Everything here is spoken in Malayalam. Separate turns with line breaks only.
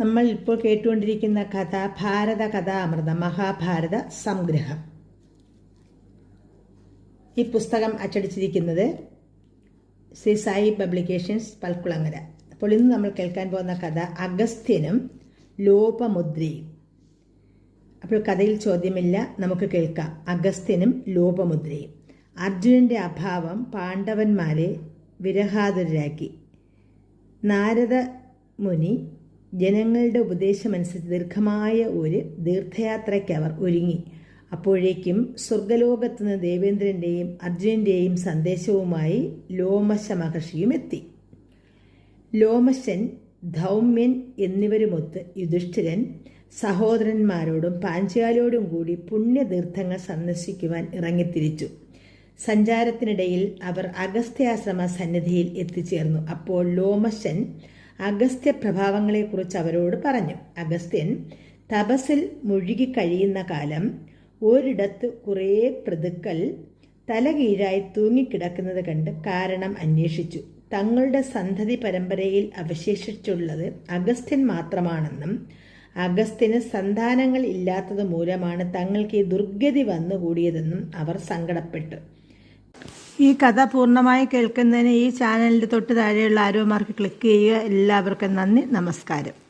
നമ്മൾ ഇപ്പോൾ കേട്ടുകൊണ്ടിരിക്കുന്ന കഥ ഭാരത കഥാമൃതം മഹാഭാരത സംഗ്രഹം. ഈ പുസ്തകം അച്ചടിച്ചിരിക്കുന്നത് ശ്രീ സായി പബ്ലിക്കേഷൻസ് പൽക്കുളങ്ങര. അപ്പോൾ ഇന്ന് നമ്മൾ കേൾക്കാൻ പോകുന്ന കഥ അഗസ്ത്യനും ലോപമുദ്രയും. അപ്പോൾ കഥയിൽ ചോദ്യമില്ല നമുക്ക് കേൾക്കാം. അഗസ്ത്യനും ലോപമുദ്രയും. അർജുനന്റെ അഭാവം പാണ്ഡവന്മാരെ വിരഹാതുരാക്കി. നാരദ മുനി ജനങ്ങളുടെ ഉപദേശമനുസരിച്ച് ദീർഘമായ ഒരു തീർത്ഥയാത്രയ്ക്ക് അവർ ഒരുങ്ങി. അപ്പോഴേക്കും സ്വർഗലോകത്ത് നിന്ന് ദേവേന്ദ്രന്റെയും അർജുനന്റെയും സന്ദേശവുമായി ലോമശ മഹർഷിയും എത്തി. ലോമശൻ ധൗമ്യൻ എന്നിവരുമൊത്ത് യുധിഷ്ഠിരൻ സഹോദരന്മാരോടും പാഞ്ചാലിയോടും കൂടി പുണ്യതീർത്ഥങ്ങൾ സന്ദർശിക്കുവാൻ ഇറങ്ങിത്തിരിച്ചു. സഞ്ചാരത്തിനിടയിൽ അവർ അഗസ്ത്യാശ്രമ സന്നിധിയിൽ എത്തിച്ചേർന്നു. അപ്പോൾ ലോമശൻ അഗസ്ത്യ പ്രഭാവങ്ങളെക്കുറിച്ച് അവരോട് പറഞ്ഞു. അഗസ്ത്യൻ തപസ്സിൽ മുഴുകി കഴിയുന്ന കാലം ഒരിടത്ത് കുറേ പ്രതുക്കൾ തലകീഴായി തൂങ്ങിക്കിടക്കുന്നത് കണ്ട് കാരണം അന്വേഷിച്ചു. തങ്ങളുടെ സന്തതി പരമ്പരയിൽ അവശേഷിച്ചുള്ളത് അഗസ്ത്യൻ മാത്രമാണെന്നും അഗസ്ത്യന് സന്താനങ്ങൾ ഇല്ലാത്തത് മൂലമാണ് തങ്ങൾക്ക് ഈ ദുർഗതി വന്നുകൂടിയതെന്നും അവർ സങ്കടപ്പെട്ടു. ഈ കഥ പൂർണമായി കേൾക്കുന്നതിന് ഈ ചാനലിന്റെ തൊട്ട് താഴെയുള്ള ആരോമാർക്ക് ക്ലിക്ക് ചെയ്യുക. എല്ലാവർക്കും നന്ദി. നമസ്കാരം.